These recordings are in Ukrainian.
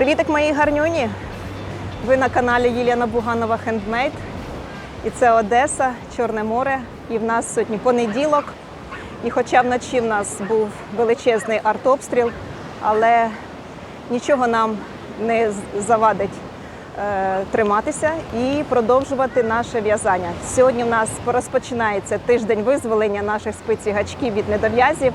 Привітик, мої гарнюні! Ви на каналі Єлена Буганова Хендмейд. І це Одеса, Чорне море. І в нас сьогодні понеділок. І хоча вночі в нас був величезний артобстріл, але нічого нам не завадить е, триматися і продовжувати наше в'язання. Сьогодні в нас розпочинається тиждень визволення наших спецігачків від недов'язів.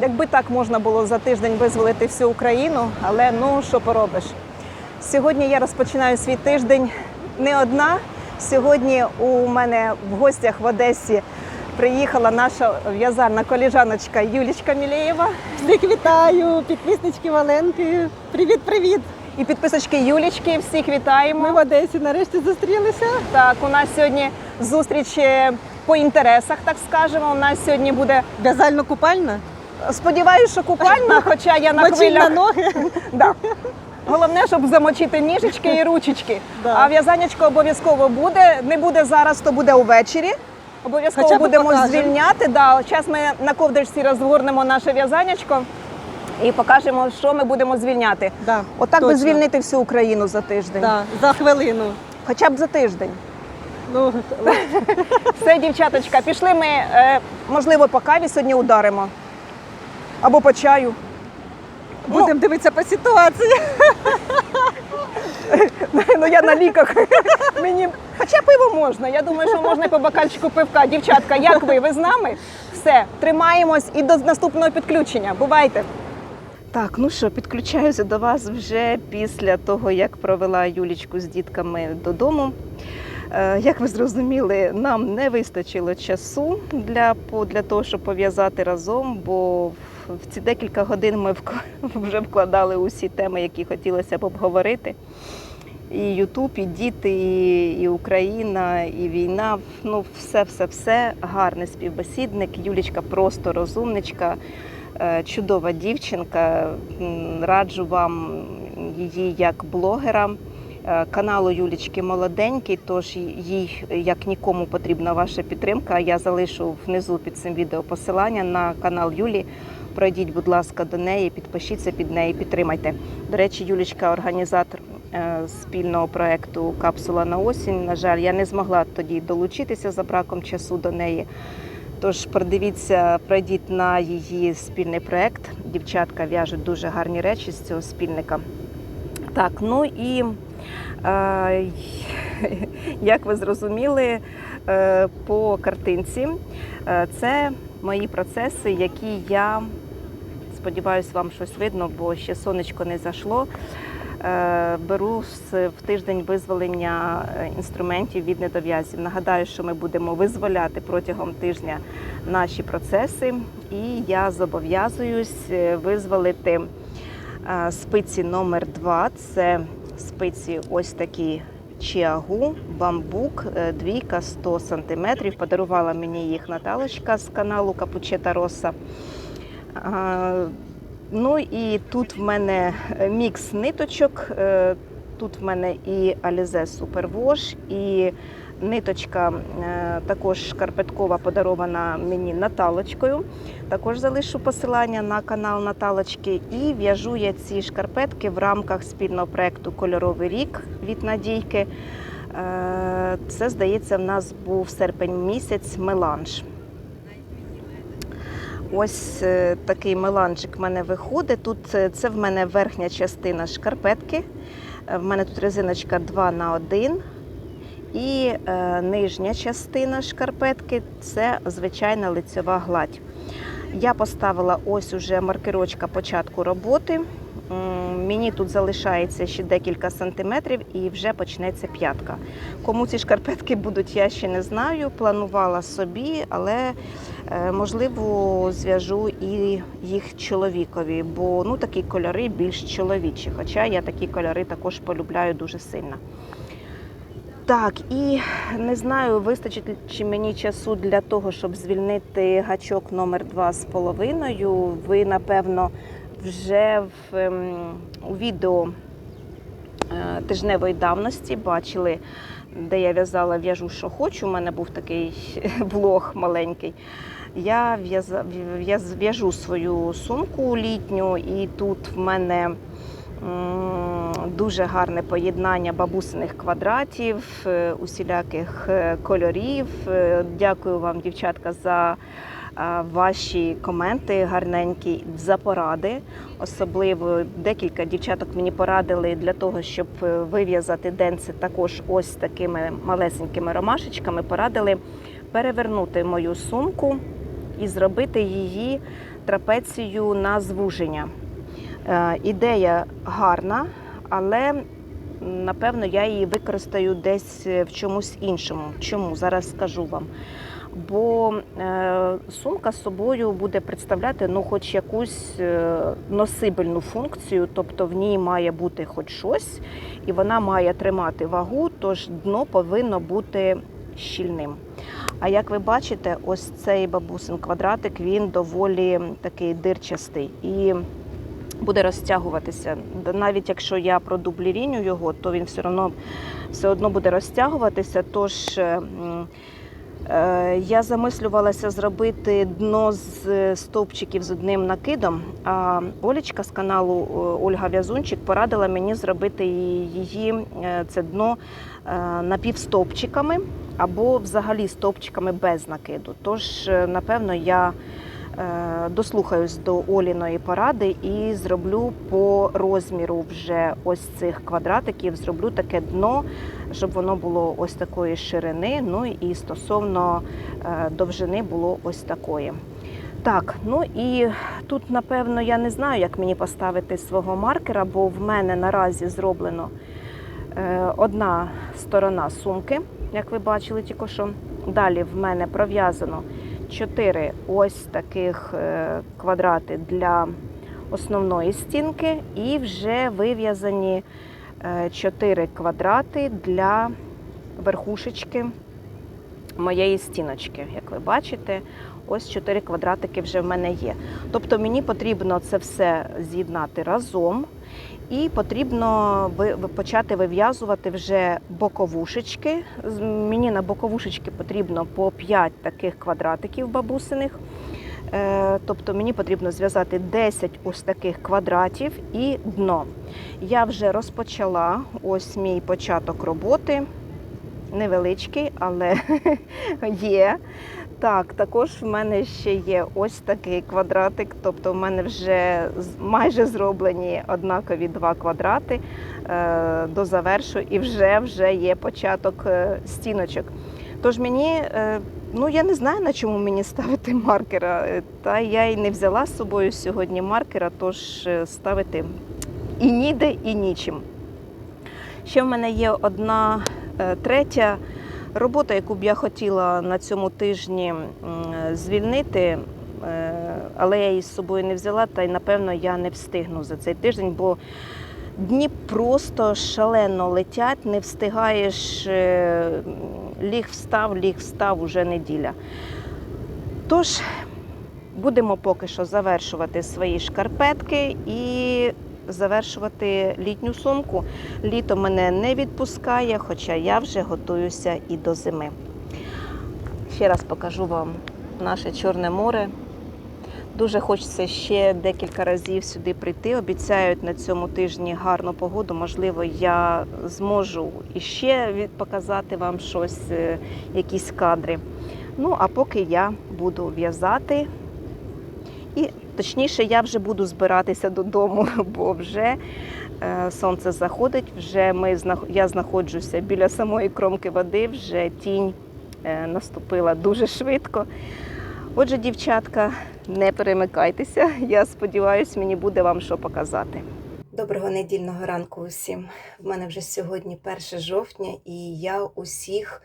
Якби так можна було за тиждень визволити всю Україну, але ну що поробиш. Сьогодні я розпочинаю свій тиждень не одна. Сьогодні у мене в гостях в Одесі приїхала наша в'язальна коліжаночка Юлічка Мілєєва Всіх вітаю, підписнички Валенки. Привіт, привіт! і підписочки Юлічки. Всіх вітаємо. Ми в Одесі нарешті зустрілися. Так, у нас сьогодні зустріч е, по інтересах, так скажемо. У нас сьогодні буде В'язально-купальна. Сподіваюся, що купальна, хоча я на Мочим хвилях. на ноги. Да. Головне, щоб замочити ніжечки і ручечки. Да. А в'язанечко обов'язково буде. Не буде зараз, то буде увечері. Обов'язково Хоча б будемо покажемо. звільняти. Да. Зараз ми на ковдричці розгорнемо наше в'язанечко і покажемо, що ми будемо звільняти. Да, Отак би точно. звільнити всю Україну за тиждень. Да, за хвилину. Хоча б за тиждень. Ну, Все, дівчаточка, пішли ми, е, можливо, по каві сьогодні ударимо. Або по чаю. будемо дивитися по ситуації. Ну я на ліках. Мені хоча пиво можна. Я думаю, що можна і по бокальчику пивка. Дівчатка, як ви? Ви з нами? Все, тримаємось і до наступного підключення. Бувайте. Так, ну що, підключаюся до вас вже після того, як провела Юлічку з дітками додому. Е, Як ви зрозуміли, нам не вистачило часу для, для того, щоб пов'язати разом, бо в ці декілька годин ми вже вкладали усі теми, які хотілося б обговорити. І Ютуб, і діти, і, і Україна, і війна. Ну, все, все, все. Гарний співбесідник. Юлічка просто розумничка, е, чудова дівчинка. Раджу вам її як блогера. Е, Каналу Юлічки молоденький, тож їй як нікому потрібна ваша підтримка. Я залишу внизу під цим відео посилання на канал Юлі. Пройдіть, будь ласка, до неї, підпишіться під неї, підтримайте. До речі, Юлічка організатор е, спільного проекту Капсула на осінь. На жаль, я не змогла тоді долучитися за браком часу до неї. Тож продивіться, пройдіть на її спільний проект. Дівчатка в'яжуть дуже гарні речі з цього спільника. Так, ну і е, як ви зрозуміли е, по картинці, е, це мої процеси, які я сподіваюся, вам щось видно, бо ще сонечко не зайшло. Е, Беру в тиждень визволення е, інструментів від недов'язів. Нагадаю, що ми будемо визволяти протягом тижня наші процеси, і я зобов'язуюсь е, визволити спиці номер 2 Це спиці ось такі чіагу, бамбук, двійка 100 см. Подарувала мені їх Наталочка з каналу Капучета Роса. Ну і тут в мене е, мікс ниточок. Е, Тут в мене і Alize Superwash, і ниточка е, також шкарпеткова подарована мені Наталочкою. Також залишу посилання на канал Наталочки. І в'яжу я ці шкарпетки в рамках спільного проекту Кольоровий рік від Надійки. Це, здається, в нас був серпень місяць меланж. Ось е, такий меланжик в мене виходить. Тут е, це в мене верхня частина шкарпетки. Е, В мене тут резиночка 2 на 1. І е, нижня частина шкарпетки це звичайна лицьова гладь. Я поставила ось уже маркерочка початку роботи. Мені тут залишається ще декілька сантиметрів і вже почнеться п'ятка. Кому ці шкарпетки будуть, я ще не знаю. Планувала собі, але можливо зв'яжу і їх чоловікові, бо ну такі кольори більш чоловічі. Хоча я такі кольори також полюбляю дуже сильно. Так, і не знаю, вистачить чи мені часу для того, щоб звільнити гачок номер два з половиною. Ви, напевно, вже в, ем, у відео е, тижневої давності бачили, де я в'язала в'яжу, що хочу. У мене був такий блог маленький. Я в'яжу свою сумку літню, і тут в мене Дуже гарне поєднання бабусиних квадратів, е, усіляких е, кольорів. Е, Дякую вам, дівчатка, за ваші коменти гарненькі, за поради. Особливо декілька дівчаток мені порадили для того, щоб е, вив'язати денце також ось такими малесенькими ромашечками. Порадили перевернути мою сумку і зробити її трапецію на звуження. Е, Ідея гарна, але напевно я її використаю десь е, в чомусь іншому. Чому? Зараз скажу вам. Бо е, сумка з собою буде представляти ну, хоч якусь е, носибельну функцію, тобто в ній має бути хоч щось, і вона має тримати вагу, тож дно повинно бути щільним. А як ви бачите, ось цей бабусин квадратик він доволі такий дирчастий і буде розтягуватися. Навіть якщо я продубліріню його, то він все одно, все одно буде розтягуватися. Тож я замислювалася зробити дно з е, стовпчиків з одним накидом. А Олічка з каналу е, Ольга В'язунчик порадила мені зробити її е, це дно е, напівстовпчиками або взагалі стовпчиками без накиду. Тож, е, напевно, я е, дослухаюсь до Оліної поради і зроблю по розміру вже ось цих квадратиків, зроблю таке дно, щоб воно було ось такої ширини. Ну і стосовно е, довжини було ось такої. Так, ну і тут, напевно, я не знаю, як мені поставити свого маркера, бо в мене наразі зроблено е, одна сторона сумки, як ви бачили тільки що. Далі в мене пров'язано чотири ось таких е, квадрати для основної стінки, і вже вив'язані е, чотири квадрати для верхушечки моєї стіночки. Як ви бачите, ось чотири квадратики вже в мене є. Тобто мені потрібно це все з'єднати разом. І потрібно почати вив'язувати вже боковушечки. Мені на боковушечки потрібно по 5 таких квадратиків бабусиних. Е, Тобто мені потрібно зв'язати 10 ось таких квадратів і дно. Я вже розпочала ось мій початок роботи. Невеличкий, але є. Так, також в мене ще є ось такий квадратик, тобто в мене вже майже зроблені однакові два квадрати е, до завершу, і вже вже є початок е, стіночок. Тож мені, е, ну я не знаю на чому мені ставити маркера. Та я й не взяла з собою сьогодні маркера, тож ставити і ніде, і нічим. Ще в мене є одна третя робота, яку б я хотіла на цьому тижні звільнити, е, але я її з собою не взяла, та й напевно я не встигну за цей тиждень, бо дні просто шалено летять, не встигаєш е, ліг встав, ліг встав уже неділя. Тож будемо поки що завершувати свої шкарпетки і завершувати літню сумку. Літо мене не відпускає, хоча я вже готуюся і до зими. Ще раз покажу вам наше Чорне море. Дуже хочеться ще декілька разів сюди прийти. Обіцяють на цьому тижні гарну погоду. Можливо, я зможу іще показати вам щось, е, якісь кадри. Ну, а поки я буду в'язати. І точніше, я вже буду збиратися додому, бо вже е, сонце заходить, вже ми я знаходжуся біля самої кромки води, вже тінь е, наступила дуже швидко. Отже, дівчатка, не перемикайтеся. Я сподіваюся, мені буде вам що показати. Доброго недільного ранку усім. В мене вже сьогодні 1 жовтня, і я усіх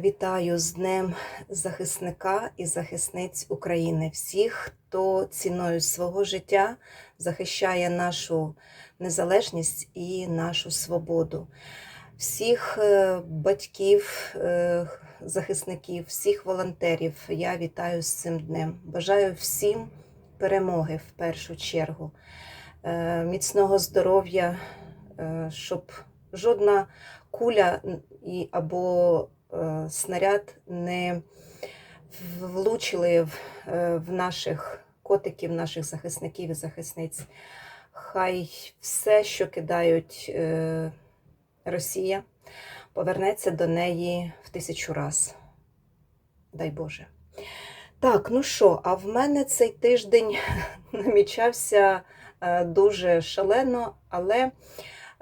вітаю з Днем захисника і захисниць України. Всіх, хто ціною свого життя захищає нашу незалежність і нашу свободу. Всіх е, батьків, е, захисників, всіх волонтерів я вітаю з цим днем. Бажаю всім перемоги в першу чергу, е, міцного здоров'я, е, щоб жодна куля і або е, снаряд не влучили в, е, в наших котиків, наших захисників і захисниць. Хай все, що кидають е, Росія, повернеться до неї в тисячу раз. Дай Боже. Так, ну що, а в мене цей тиждень намічався е, дуже шалено, але,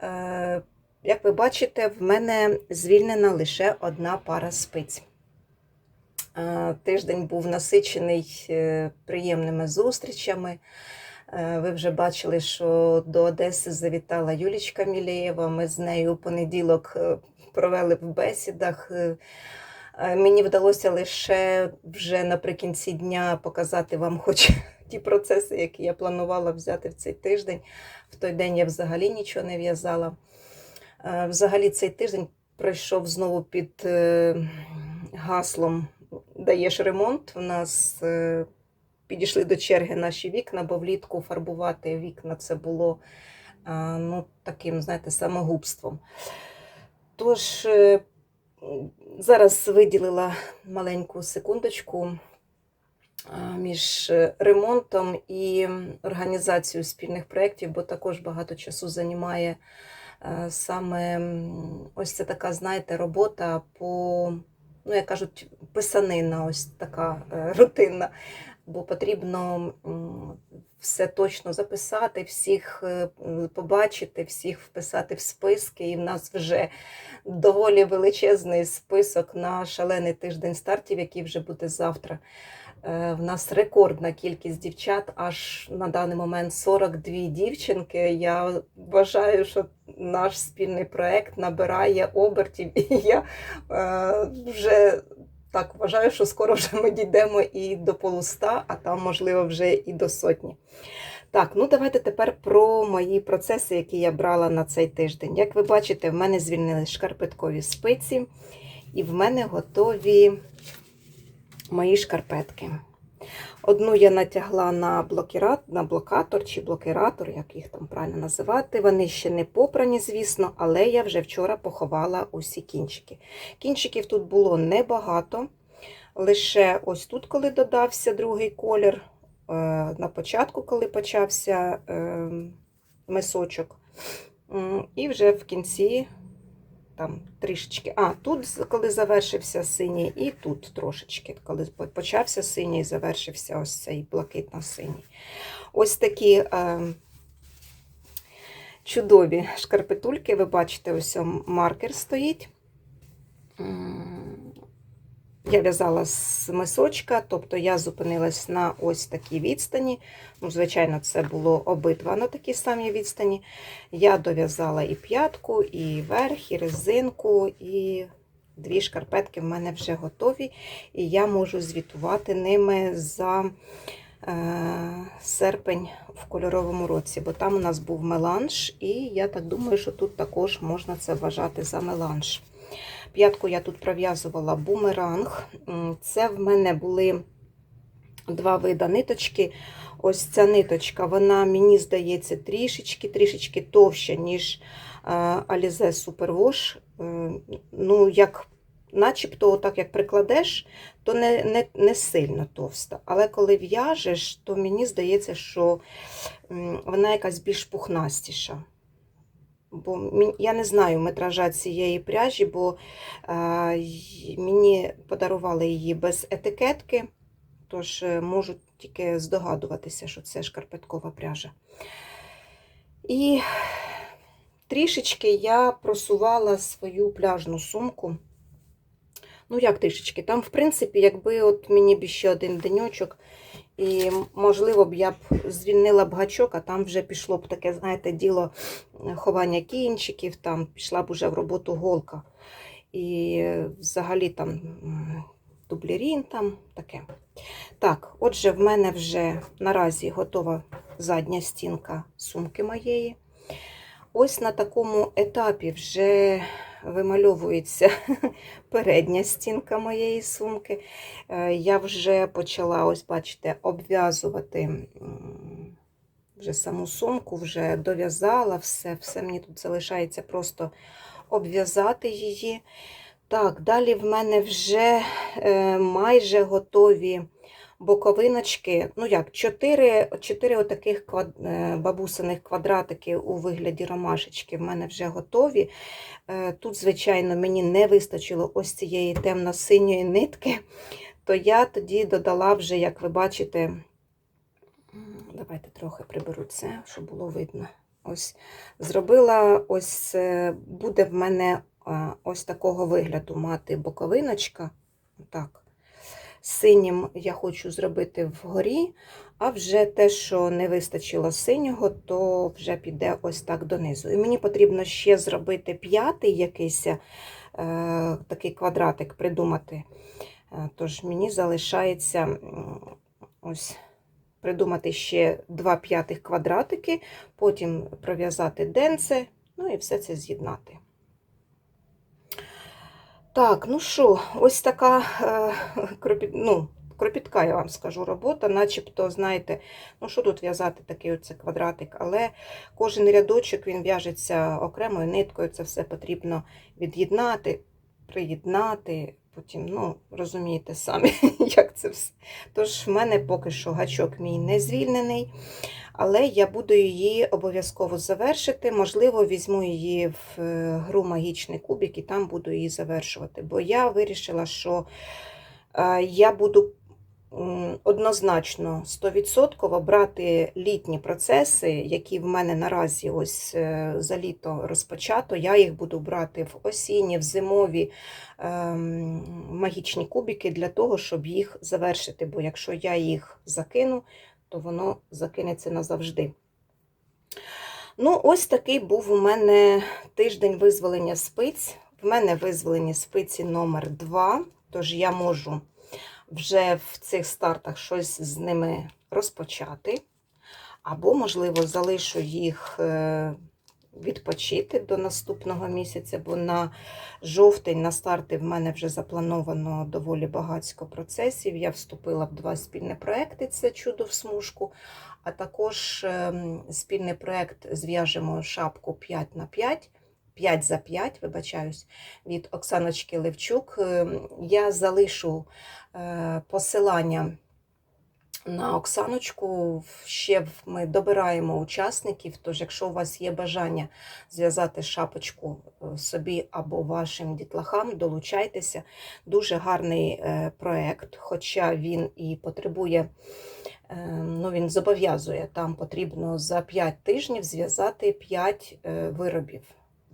е, як ви бачите, в мене звільнена лише одна пара спиць. Е, Тиждень був насичений е, приємними зустрічами. Е, Ви вже бачили, що до Одеси завітала Юлічка Мілєєва. Ми з нею у понеділок провели в бесідах. Мені вдалося лише вже наприкінці дня показати вам хоч ті процеси, які я планувала взяти в цей тиждень. В той день я взагалі нічого не в'язала. Е, Взагалі цей тиждень пройшов знову під е, гаслом Даєш ремонт. У нас е, підійшли до черги наші вікна, бо влітку фарбувати вікна це було ну, таким, знаєте, самогубством. Тож зараз виділила маленьку секундочку між ремонтом і організацією спільних проєктів, бо також багато часу займає саме ось це така, знаєте, робота по, ну, як кажуть, писанина, ось така е, рутинна. Бо потрібно все точно записати, всіх е, побачити, всіх вписати в списки. І в нас вже доволі величезний список на шалений тиждень стартів, який вже буде завтра. Е, В нас рекордна кількість дівчат, аж на даний момент 42 дівчинки. Я вважаю, що наш спільний проект набирає обертів, і я е, вже так вважаю, що скоро вже ми дійдемо і до полуста, а там, можливо, вже і до сотні. Так, ну давайте тепер про мої процеси, які я брала на цей тиждень. Як ви бачите, в мене звільнили шкарпеткові спиці, і в мене готові мої шкарпетки. Одну я натягла на, блокіра... на блокатор чи блокіратор, як їх там правильно називати. Вони ще не попрані, звісно, але я вже вчора поховала усі кінчики. Кінчиків тут було небагато. Лише ось тут, коли додався другий колір, е, на початку, коли почався е, мисочок. І вже в кінці там трішечки. А, тут, коли завершився синій, і тут трошечки, коли почався синій, завершився ось цей блакитно-синій. Ось такі е, чудові шкарпетульки. Ви бачите, ось маркер стоїть. Я в'язала з мисочка, тобто я зупинилась на ось такій відстані. Ну, звичайно, це було обидва на такій самій відстані. Я дов'язала і п'ятку, і верх, і резинку, і дві шкарпетки в мене вже готові. І я можу звітувати ними за е, серпень в кольоровому році, бо там у нас був меланж, і я так думаю, що тут також можна це вважати за меланж. П'ятку я тут пров'язувала бумеранг. Це в мене були два вида ниточки. Ось ця ниточка, вона, мені здається, трішечки трішечки товща, ніж е, Alize Superwash. Е, Ну, як, начебто, так як прикладеш, то не, не, не сильно товста. Але коли в'яжеш, то мені здається, що вона якась більш пухнастіша. Бо я не знаю метража цієї пряжі, бо мені подарували її без етикетки, тож е, можу тільки здогадуватися, що це шкарпеткова пряжа. І трішечки я просувала свою пляжну сумку. Ну, як трішечки? Там, в принципі, якби от мені б ще один деньочок, і, можливо, б я б звільнила б гачок, а там вже пішло б таке, знаєте, діло е, ховання кінчиків, там пішла б уже в роботу голка. І взагалі там м, дублерін, там таке. Так, отже, в мене вже наразі готова задня стінка сумки моєї. Ось на такому етапі вже вимальовується передня стінка моєї сумки. Е, Я вже почала, ось бачите, обв'язувати вже саму сумку, вже дов'язала все, все мені тут залишається просто обв'язати її. Так, далі в мене вже е, майже готові боковиночки, ну як, 4, 4 отаких квад, е, бабусиних квадратики у вигляді ромашечки в мене вже готові. Е, Тут, звичайно, мені не вистачило ось цієї темно-синьої нитки, то я тоді додала вже, як ви бачите, давайте трохи приберу це, щоб було видно. Ось зробила, ось е, буде в мене ось такого вигляду мати боковиночка. Так. Синім я хочу зробити вгорі, а вже те, що не вистачило синього, то вже піде ось так донизу. І мені потрібно ще зробити п'ятий якийсь е, такий квадратик придумати. Е, Тож мені залишається ось придумати ще два п'ятих квадратики, потім пров'язати денце, ну і все це з'єднати. Так, ну що, ось така е, кропіт, ну, кропітка, я вам скажу, робота, начебто, знаєте, ну що тут в'язати такий оце квадратик, але кожен рядочок він в'яжеться окремою ниткою, це все потрібно від'єднати, приєднати, потім, ну, розумієте самі, як це все. Тож в мене поки що гачок мій не звільнений, але я буду її обов'язково завершити. Можливо, візьму її в е, гру магічний кубик і там буду її завершувати. Бо я вирішила, що е, я буду однозначно 100% брати літні процеси, які в мене наразі ось е, за літо розпочато. Я їх буду брати в осінні, в зимові ем, магічні кубики для того, щоб їх завершити. Бо якщо я їх закину, то воно закинеться назавжди. Ну, ось такий був у мене тиждень визволення спиць. В мене визволені спиці номер 2 тож я можу вже в цих стартах щось з ними розпочати. Або, можливо, залишу їх е, відпочити до наступного місяця, бо на жовтень, на старти в мене вже заплановано доволі багатько процесів. Я вступила в два спільні проекти: це чудо в смужку. А також ем, спільний проект зв'яжемо шапку 5 на 5. 5 за 5, вибачаюсь, від Оксаночки Левчук. Ем, Я залишу е, посилання на Оксаночку. Ще ми добираємо учасників. Тож, якщо у вас є бажання зв'язати шапочку е, собі або вашим дітлахам, долучайтеся. Дуже гарний е, проект, хоча він і потребує. е, Ну, він зобов'язує, там потрібно за 5 тижнів зв'язати 5 е, виробів.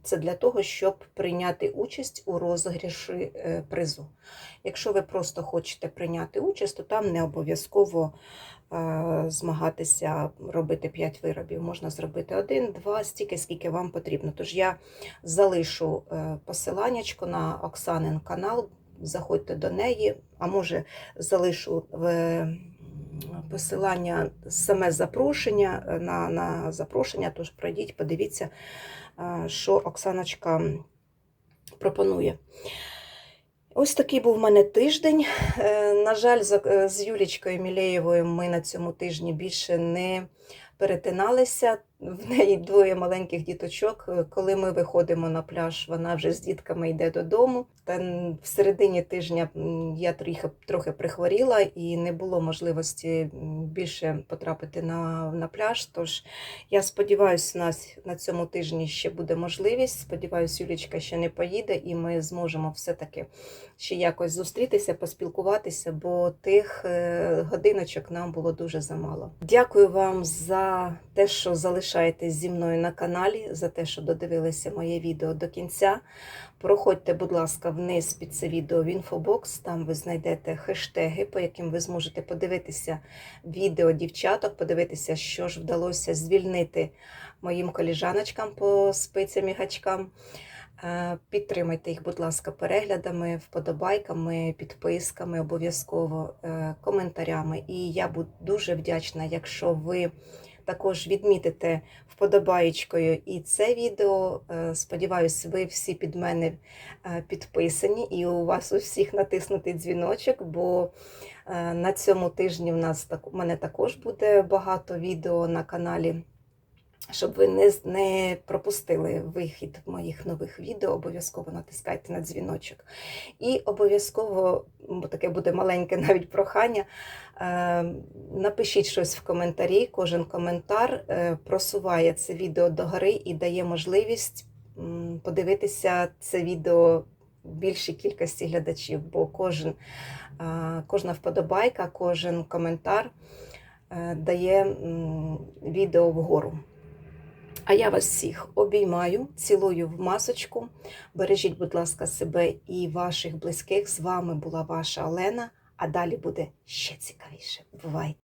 Це для того, щоб прийняти участь у розіграші е, призу. Якщо ви просто хочете прийняти участь, то там не обов'язково е, змагатися робити 5 виробів. Можна зробити один, два, стільки, скільки вам потрібно. Тож я залишу е, посиланнячко на Оксанин канал, заходьте до неї, а може залишу в посилання саме запрошення е, на, на запрошення, тож пройдіть, подивіться, е, що Оксаночка пропонує. Ось такий був в мене тиждень. Е, На жаль, з Юлічкою Мілеєвою ми на цьому тижні більше не перетиналися. В неї двоє маленьких діточок. Е, Коли ми виходимо на пляж, вона вже з дітками йде додому. Та в середині тижня я трохи, трохи прихворіла і не було можливості більше потрапити на, на пляж. Тож я сподіваюся, нас на цьому тижні ще буде можливість. Сподіваюся, Юлічка ще не поїде, і ми зможемо все-таки ще якось зустрітися, поспілкуватися, бо тих е, годиночок нам було дуже замало. Дякую вам за те, що залишаєтесь зі мною на каналі, за те, що додивилися моє відео до кінця. Проходьте, будь ласка, вниз під це відео в інфобокс. Там ви знайдете хештеги, по яким ви зможете подивитися відео дівчаток, подивитися, що ж вдалося звільнити моїм коліжаночкам по спицям і гачкам. Е, Підтримайте їх, будь ласка, переглядами, вподобайками, підписками, обов'язково е, коментарями. І я буду дуже вдячна, якщо ви також відмітите вподобаєчкою і це відео. Е, Сподіваюсь, ви всі під мене е, підписані, і у вас у всіх натиснутий дзвіночок, бо е, на цьому тижні в нас так, у мене також буде багато відео на каналі. Щоб ви не, не пропустили вихід моїх нових відео, обов'язково натискайте на дзвіночок. І обов'язково, бо таке буде маленьке навіть прохання, е, напишіть щось в коментарі. Кожен коментар е, просуває це відео догори і дає можливість м, подивитися це відео більшій кількості глядачів, бо кожен, е, кожна вподобайка, кожен коментар е, дає м, відео вгору. А я вас всіх обіймаю, цілую в масочку. Бережіть, будь ласка, себе і ваших близьких. З вами була ваша Олена. А далі буде ще цікавіше. Бувайте!